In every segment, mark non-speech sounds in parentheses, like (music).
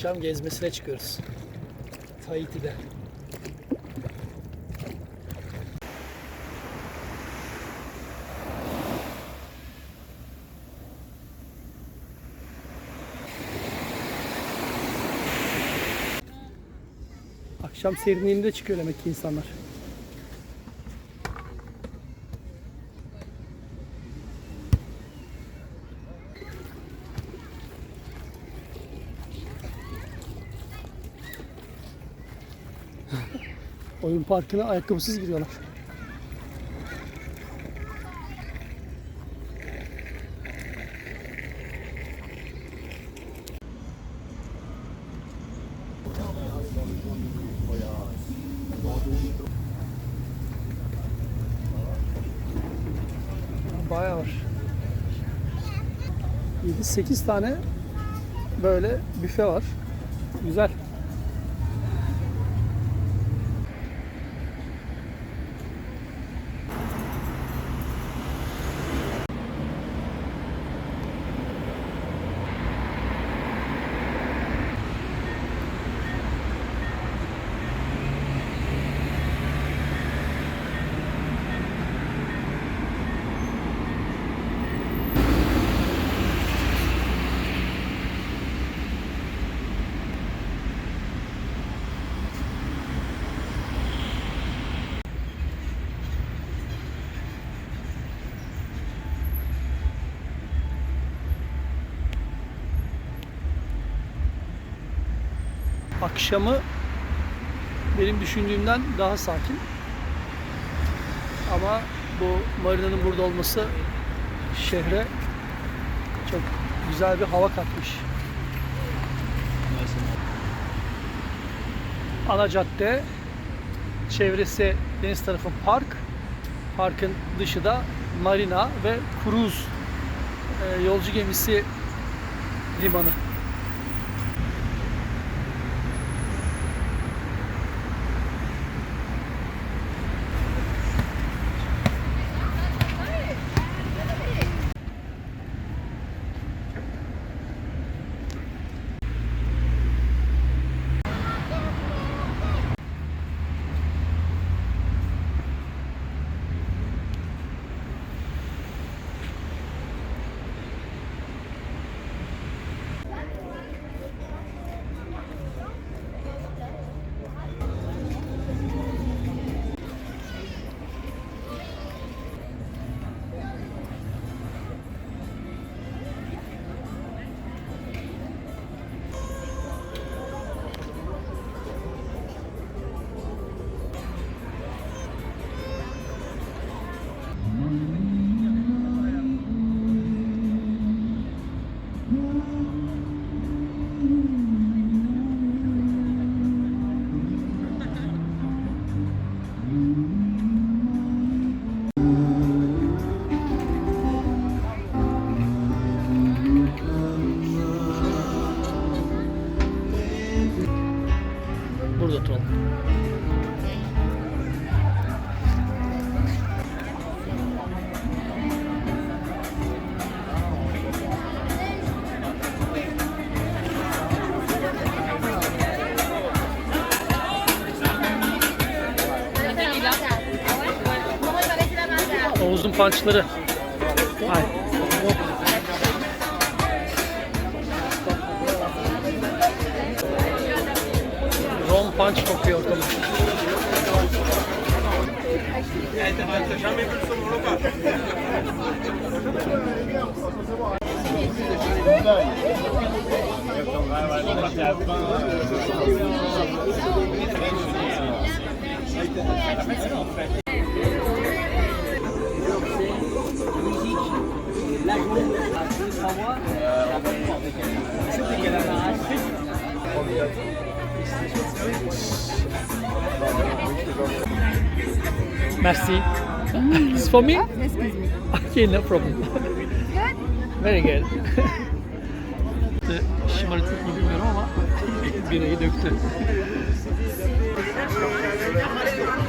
Akşam gezmesine çıkıyoruz. Tahiti'de. Akşam serinliğinde çıkıyor demek ki insanlar. Oyun parkına ayakkabısız giriyorlar. Bayağı var. 7-8 tane böyle büfe var. Güzel. Akşamı benim düşündüğümden daha sakin. Ama bu marinanın burada olması şehre çok güzel bir hava katmış. Ana cadde, çevresi deniz tarafı park, parkın dışı da marina ve kruz e, yolcu gemisi limanı. Pançları. Ay. Rom punch kokuyor ortalık. Merci. It's for me? Excuse me. Okay, no problem. Good? Very good. Şımarıklık mı bilmiyorum ama birayı döktü.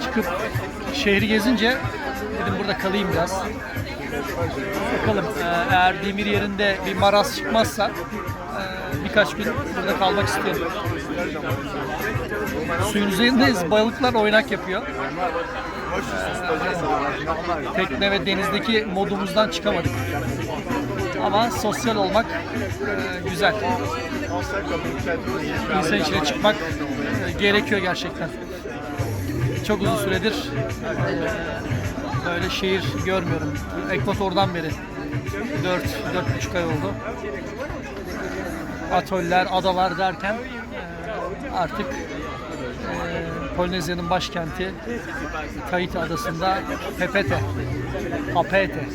Çıkıp şehri gezince dedim burada kalayım biraz. Bakalım e, eğer demir yerinde bir maraz çıkmazsa e, bir birkaç gün burada kalmak istiyorum. Suyun üzerindeyiz. Balıklar oynak yapıyor. Tekne ve denizdeki modumuzdan çıkamadık. Ama sosyal olmak e, güzel. İnsan içine çıkmak e, gerekiyor gerçekten. Çok uzun süredir e, böyle şehir görmüyorum. Ekvator'dan beri 4 4,5 ay oldu. Atoller, adalar derken e, artık Polinezya'nın başkenti Tahiti adasında Pepete, Papete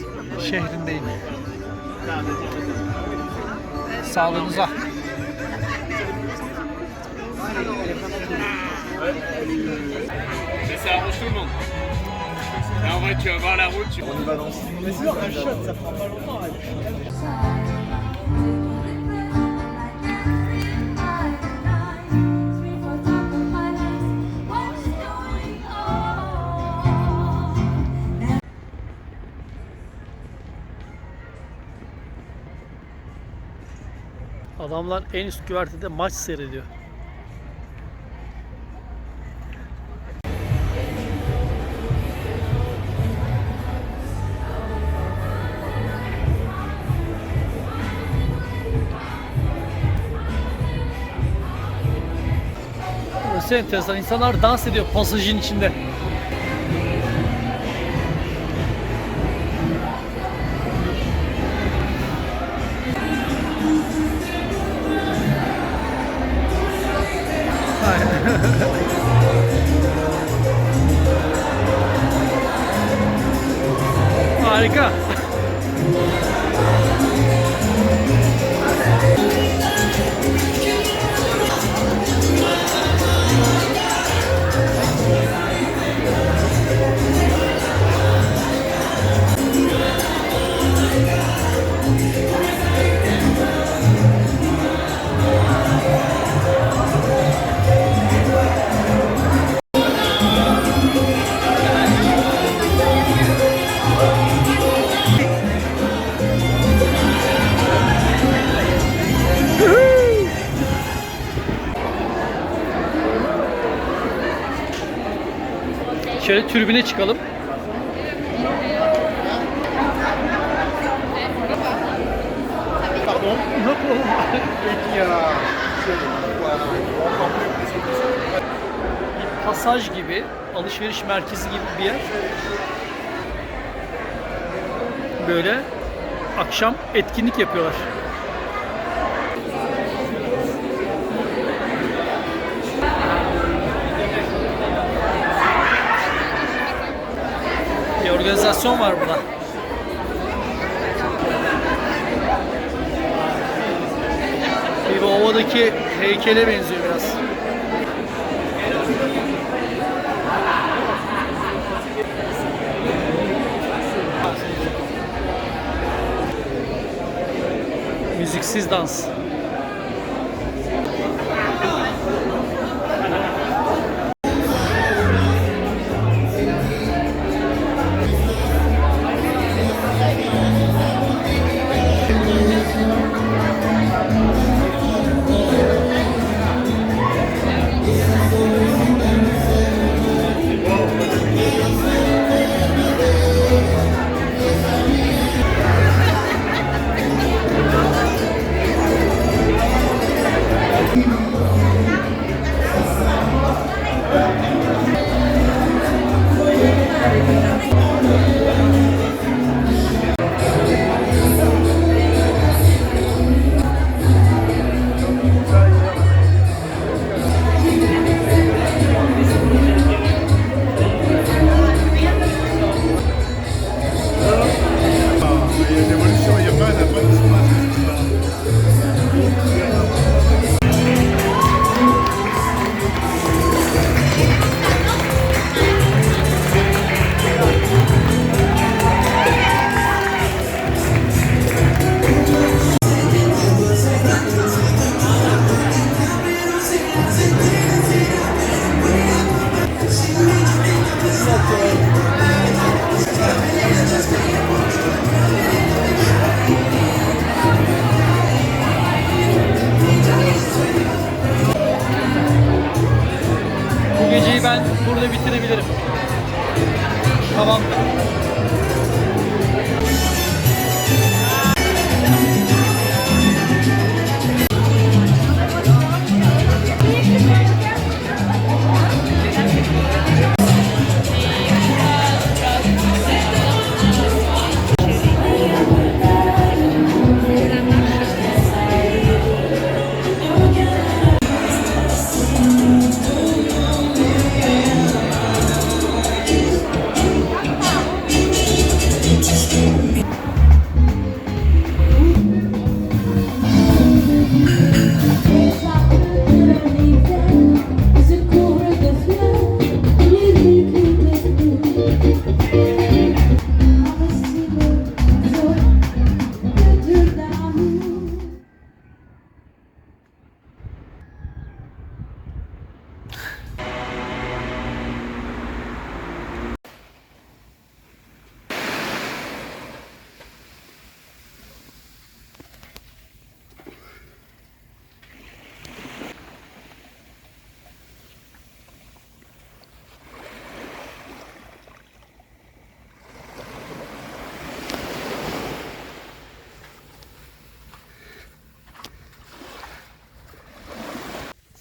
şehrindeyim. Sağlığınıza. Mais ça tout le. Et en vrai, tu vas voir la route, tu Adamlar en üst güvertede maç seyrediyor. Burası enteresan. İnsanlar dans ediyor pasajın içinde. Harika. Şöyle tribüne çıkalım. Pardon. Oğlum. Bir pasaj gibi, alışveriş merkezi gibi bir yer. Böyle akşam etkinlik yapıyorlar. Organizasyon var burada. Bir ovadaki heykele benziyor biraz. Müziksiz dans.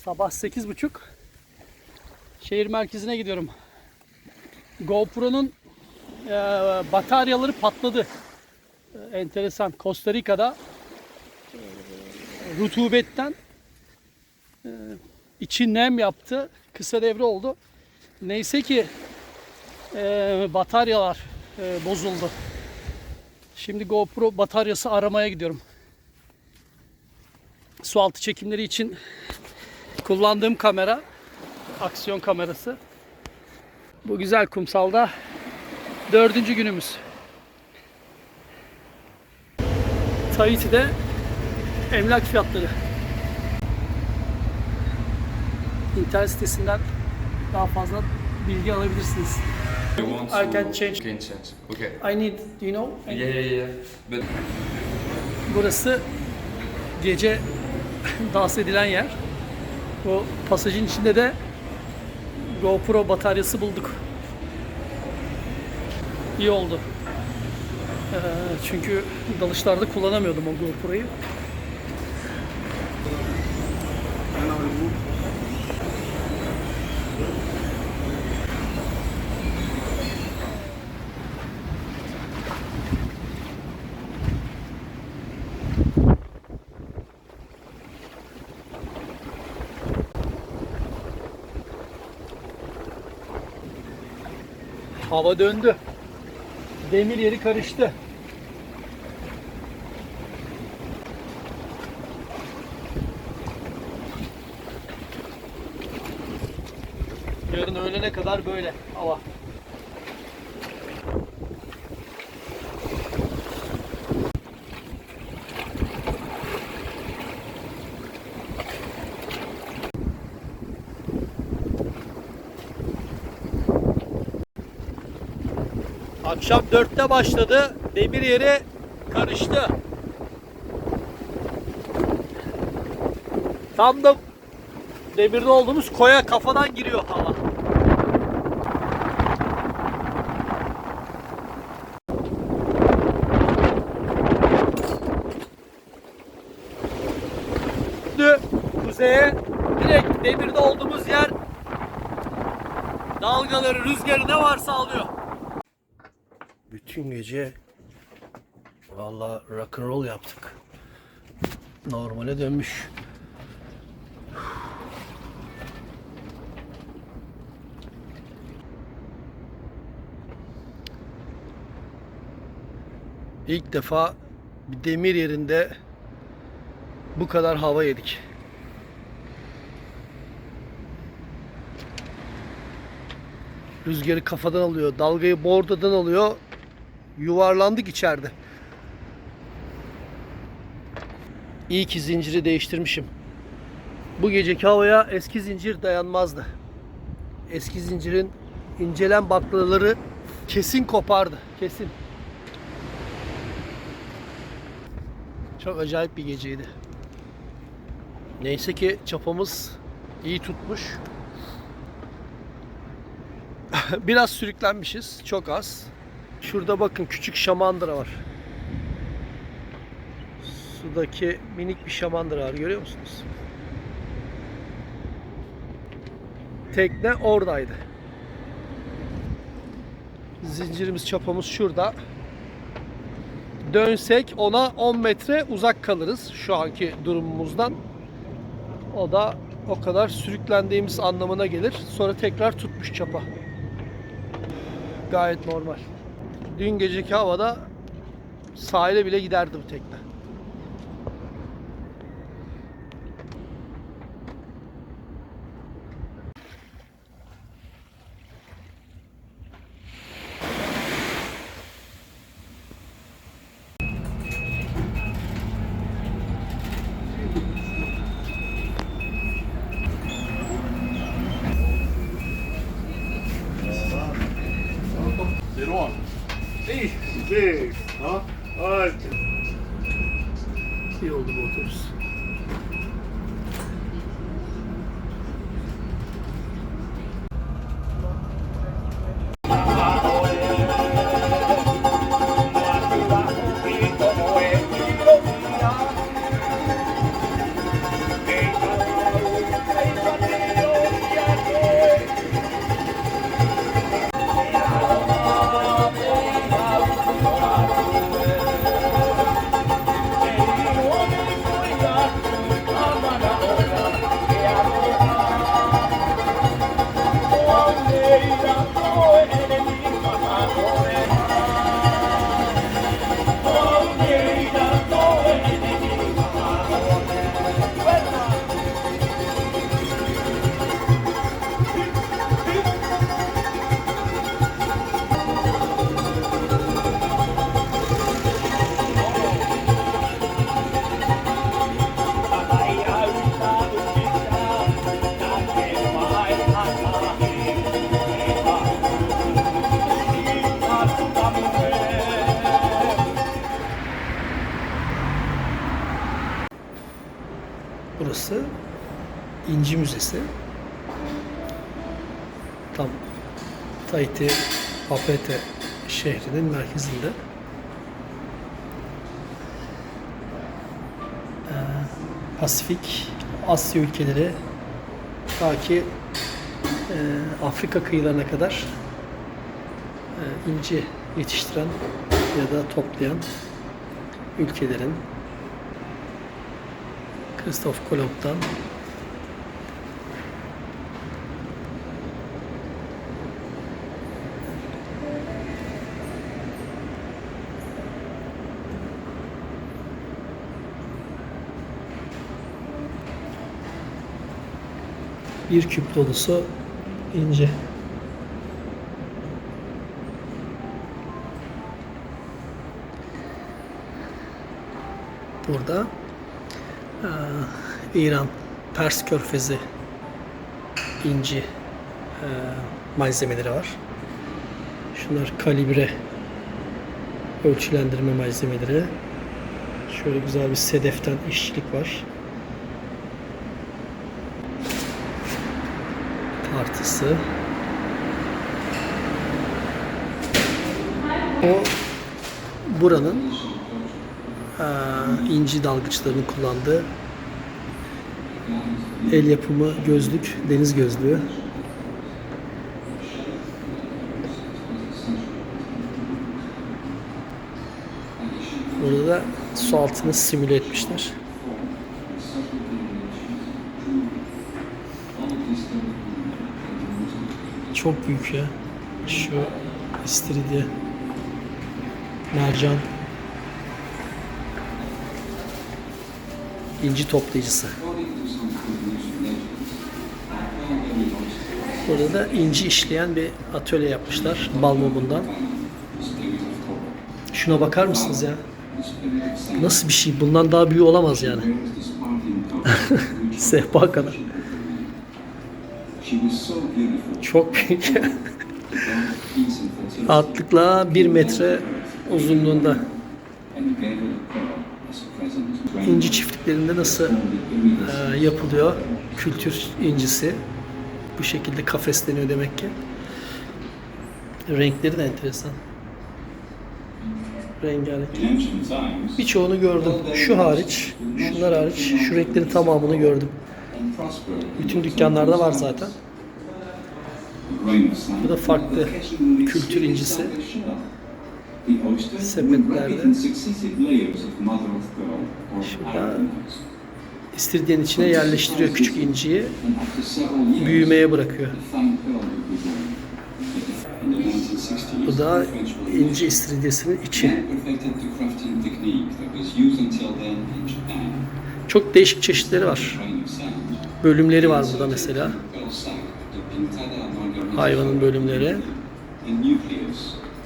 Sabah 8.30 şehir merkezine gidiyorum. GoPro'nun e, bataryaları patladı. E, enteresan. Costa Rica'da e, rutubetten e, içi nem yaptı. Kısa devre oldu. Neyse ki e, bataryalar e, bozuldu. Şimdi GoPro bataryası aramaya gidiyorum. Sualtı çekimleri için kullandığım kamera aksiyon kamerası. Bu güzel kumsalda dördüncü günümüz. Tahiti'de emlak fiyatları. İnternet sitesinden daha fazla bilgi alabilirsiniz. I can change. Can change. Okay. I need, you know? Yeah, yeah, yeah. But Burası gece (laughs) dans edilen yer. Bu pasajın içinde de GoPro bataryası bulduk. İyi oldu. Ee, çünkü dalışlarda kullanamıyordum o GoPro'yu. Hava döndü. Demir yeri karıştı. Yarın öğlene kadar böyle hava. Akşam 4'te başladı. Demir yeri karıştı. Tam da demirde olduğumuz koya kafadan giriyor hava. Kuzeye direkt demirde olduğumuz yer dalgaları, rüzgarı ne varsa alıyor. Bütün gece valla rock and roll yaptık. Normale dönmüş. İlk defa bir demir yerinde bu kadar hava yedik. Rüzgarı kafadan alıyor, dalgayı bordadan alıyor. Yuvarlandık içeride. İyi ki zinciri değiştirmişim. Bu geceki havaya eski zincir dayanmazdı. Eski zincirin incelen baklaları kesin kopardı. Kesin. Çok acayip bir geceydi. Neyse ki çapamız iyi tutmuş. (laughs) Biraz sürüklenmişiz. Çok az. Şurada bakın küçük şamandıra var. Sudaki minik bir şamandıra var görüyor musunuz? Tekne oradaydı. Zincirimiz çapamız şurada. Dönsek ona 10 metre uzak kalırız şu anki durumumuzdan. O da o kadar sürüklendiğimiz anlamına gelir. Sonra tekrar tutmuş çapa. Gayet normal. Dün geceki havada sahile bile giderdi bu tekne. Şehrinin merkezinde. Ee, Pasifik, Asya ülkeleri ta ki e, Afrika kıyılarına kadar e, inci yetiştiren ya da toplayan ülkelerin Christoph Kolomb'dan bir küp dolusu ince. Burada eee, İran Pers Körfezi inci eee, malzemeleri var. Şunlar kalibre ölçülendirme malzemeleri. Şöyle güzel bir sedeften işçilik var. Tartısı. O buranın eee, inci dalgıçlarının kullandığı el yapımı gözlük, deniz gözlüğü. Burada da su altını simüle etmişler. Çok büyük ya. Şu istiridye. Mercan. İnci toplayıcısı. Burada da inci işleyen bir atölye yapmışlar bal mumundan. Şuna bakar mısınız ya? Nasıl bir şey? Bundan daha büyük olamaz yani. (laughs) Sehpa kadar. Çok (laughs) büyük. Rahatlıkla bir metre uzunluğunda. İnci çiftliklerinde nasıl e, yapılıyor? Kültür incisi. Bu şekilde kafesleniyor demek ki. Renkleri de enteresan. Rengarenk. Birçoğunu gördüm. Şu hariç, şunlar hariç, şu renklerin tamamını gördüm. Bütün dükkanlarda var zaten. Bu da farklı kültür incisi. Sepetlerde. Şurada İstiridyenin içine yerleştiriyor küçük inciyi. Büyümeye bırakıyor. the fine pearl would be born. In the 1960s, Bu da inci istiridyesinin içi. Çok değişik çeşitleri var. Bölümleri var burada mesela. Hayvanın bölümleri.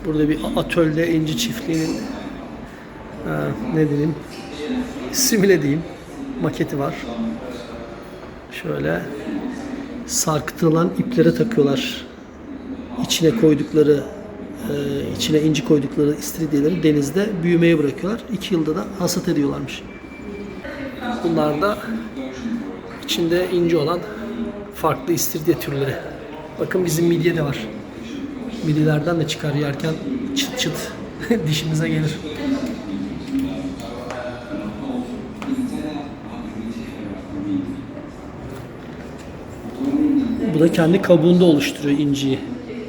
Burada bir atölye inci çiftliğinin e, ne diyeyim simüle diyeyim maketi var. Şöyle sarkıtılan iplere takıyorlar. İçine koydukları e, içine inci koydukları istiridyeleri denizde büyümeye bırakıyorlar. İki yılda da hasat ediyorlarmış. Bunlar da içinde inci olan farklı istiridye türleri. Bakın bizim midye de var. Midyelerden de çıkar yerken çıt çıt (laughs) dişimize gelir. Bu da kendi kabuğunda oluşturuyor inciyi.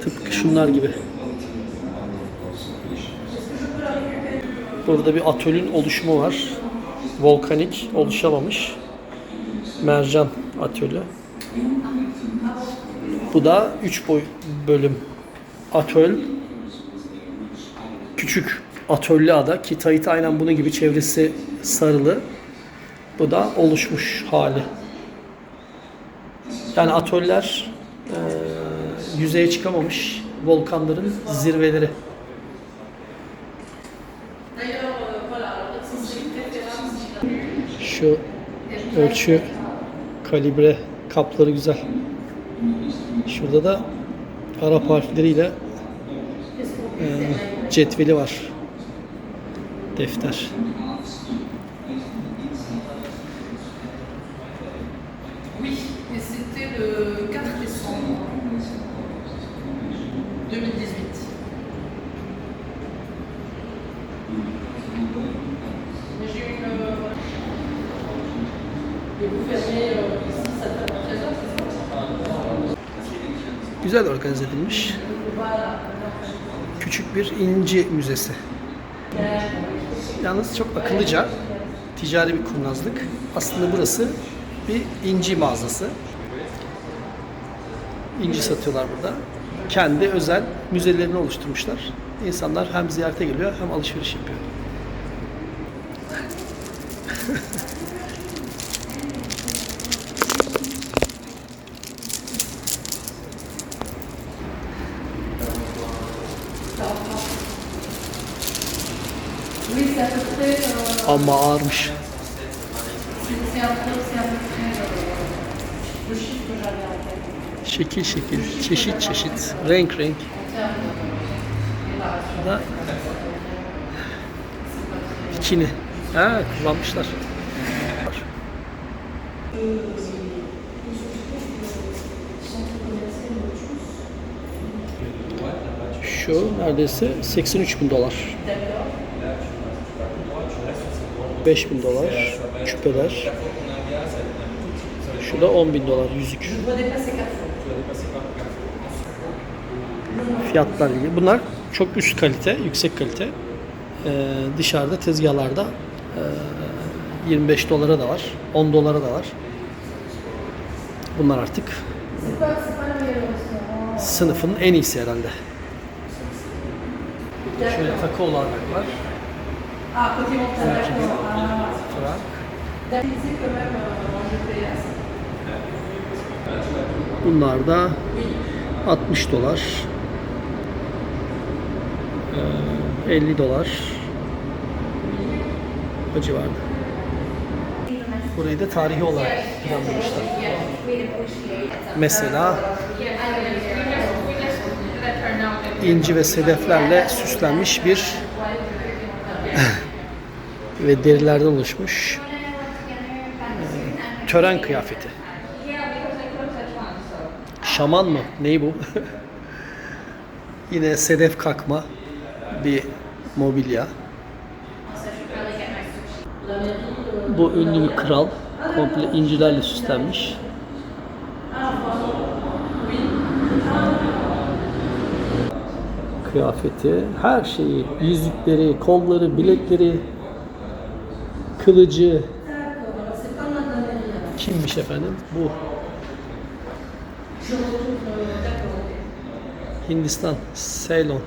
Tıpkı şunlar gibi. Burada bir atölün oluşumu var. Volkanik oluşamamış. Mercan atölü. Bu da 3 boy bölüm atöl. Küçük atöllü ada ki Tahiti aynen bunun gibi çevresi sarılı. Bu da oluşmuş hali. Yani atöller eee, yüzeye çıkamamış volkanların zirveleri. Şu ölçü kalibre kapları güzel. Şurada da Arap harfleriyle e, cetveli var. Defter. Güzel organize edilmiş. Küçük bir inci müzesi. Yalnız çok akıllıca ticari bir kurnazlık. Aslında burası bir inci mağazası. İnci satıyorlar burada. Kendi özel müzelerini oluşturmuşlar. İnsanlar hem ziyarete geliyor hem alışveriş yapıyor. (laughs) en tête. Şekil şekil, çeşit çeşit, renk renk. Da bikini. Ha, kullanmışlar. Şu neredeyse 83 bin dolar. 5 bin dolar küpeler. Şu da 10 bin dolar yüzük. Fiyatlar ilgili. Bunlar çok üst kalite, yüksek kalite. Ee, dışarıda tezgahlarda ee, 25 dolara da var, 10 dolara da var. Bunlar artık sınıfın en iyisi herhalde. Şöyle takı olanlar var. Ah, côté montagne, d'accord. GPS. Bunlar da 60 dolar. Ee, 50 dolar. O civarda. Burayı da tarihi olarak planlamışlar. Mesela inci ve sedeflerle süslenmiş bir ve derilerden oluşmuş e, tören kıyafeti. Şaman mı? Ney bu? (laughs) Yine sedef kakma bir mobilya. Bu ünlü bir kral. Komple incilerle süslenmiş. Kıyafeti, her şeyi, yüzükleri, kolları, bilekleri, kılıcı. Kimmiş efendim? Bu. Hindistan, Ceylon,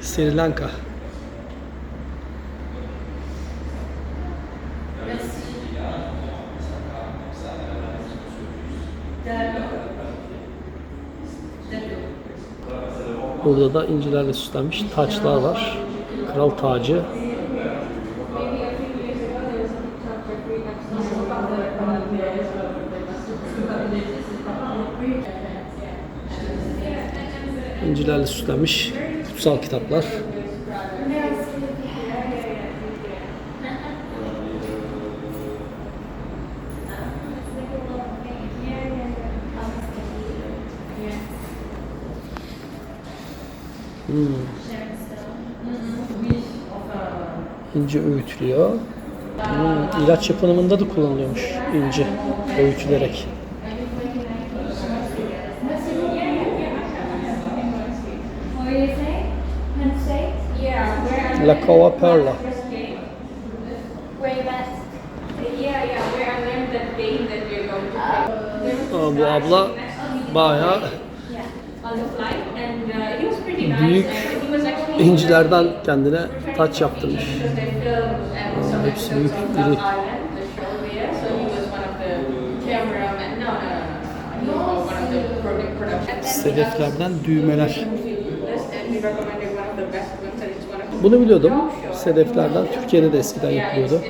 Sri Lanka. Burada da incilerle süslenmiş taçlar var. Kral tacı. İncilerle süslenmiş kutsal kitaplar. İnci öğütülüyor. Hmm, ilaç yapımında da kullanılıyormuş inci öğütülerek. To take. Aa, bu abla bayağı. Büyük incilerden kendine taç yaptırmış. episodes hepsi büyük, of iri. Love Island, the show there. So he was one of the cameramen. No, no, no, no, no. He was one of the produ- production. And then he Sedeflerden düğmeler. Bunu biliyordum. Sedeflerden Türkiye'de de eskiden yapılıyordu.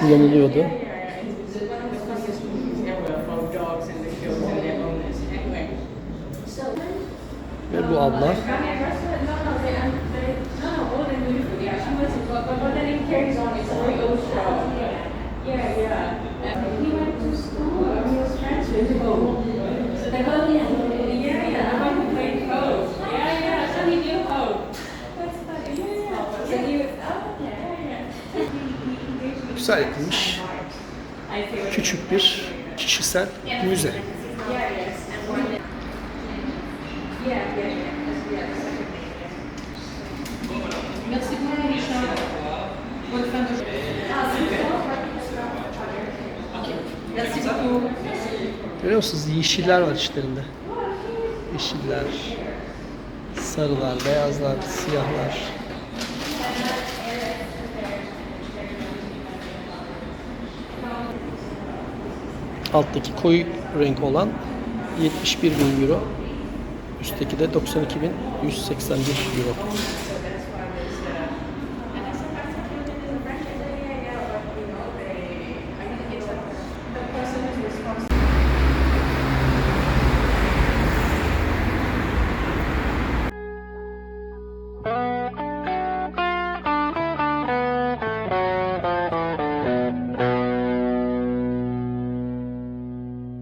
Kullanılıyordu. yeah, yeah, it's one of the funniest movies ever about dogs and the shows and their owners. Anyway. Ve bu abla No, no, they, um, they, no, no, old and beautiful. Yeah, she was, but, but, but then it carries on. It's a very old show. Yeah, yeah. And he went to school. He was friends with Hope. So they both, yeah, yeah. I went to play Hope. Yeah, yeah. So he knew Hope. That's funny. Yeah, yeah. So he was, oh, yeah, yeah. güzel yapılmış. Küçük bir kişisel müze. Yeah, yes. And one. Yeah, yeah, yeah. Yeah, the second thing, yeah. Merci beaucoup, Richard. Bonne fin de journée. Merci beaucoup. Görüyor musunuz? Yeşiller var içlerinde. Yeşiller, sarılar, beyazlar, siyahlar. Alttaki koyu renk olan 71 bin euro. Üstteki de 92.181 euro.